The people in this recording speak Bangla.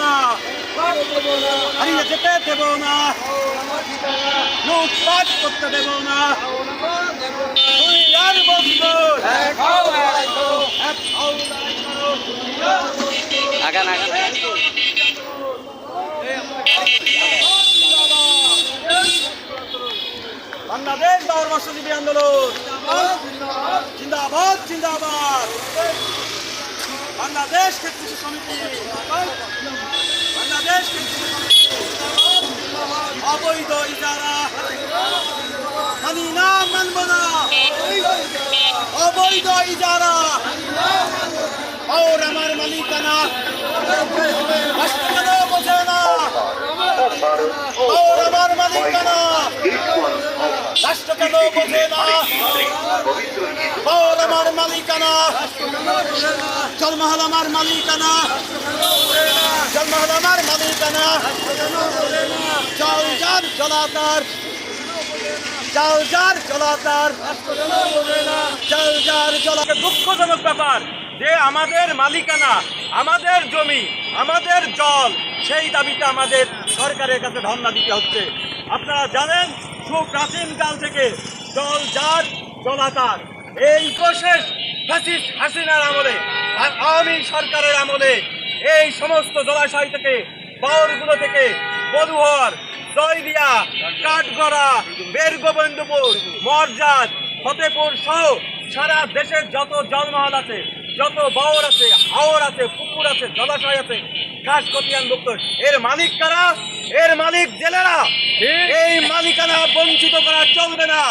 না। হারিয়ে যেতে দেব না। লুটপাট করতে দেব না। দুই আর হও, আগান আগান। বাংলাদেশ বাবার মৎস্যজীবী আন্দোলন। জিন্দাবাদ জিন্দাবাদ। বাংলাদেশ ক্ষেত্রীয় সমিতি বাংলাদেশ ক্ষেত্রীয় সমিতি অবৈধ ইজারা মানি না মানব না অবৈধ ইজারা। ওর আমার মালিকানা। কেন বোঝে না। আমার মালিকানা। রাষ্ট্র কেন বোঝে না। আমার মালিকানা। জন্মহল আমার মালিকানা। জন্মহল আমার মালিকানা। জল জলাতার জল যার জলাতার জল যার দুঃখজনক ব্যাপার যে আমাদের মালিকানা, আমাদের জমি, আমাদের জল, সেই দাবিতে আমাদের সরকারের কাছে ধর্ণা দিতে হচ্ছে। আপনারা জানেন সুপ্রাচীন কাল থেকে জল যার জলাতার এই প্রশেষ ফ্যাসিস্ট হাসিনার আমলে আর আওয়ামী সরকারের আমলে এই সমস্ত জলাশয় থেকে বাউরগুলো থেকে বধুহর জয়দিয়া কাঠগড়া বেরগোবিন্দপুর মরজাদ ফতেপুর সহ সারা দেশের যত জলমহল আছে যত বাওর আছে হাওর আছে পুকুর আছে জলাশয় আছে ঘাস কতিয়ানভুক্ত এর মালিক কারা? এর মালিক জেলেরা। এই মালিকানা বঞ্চিত করা চলবে না।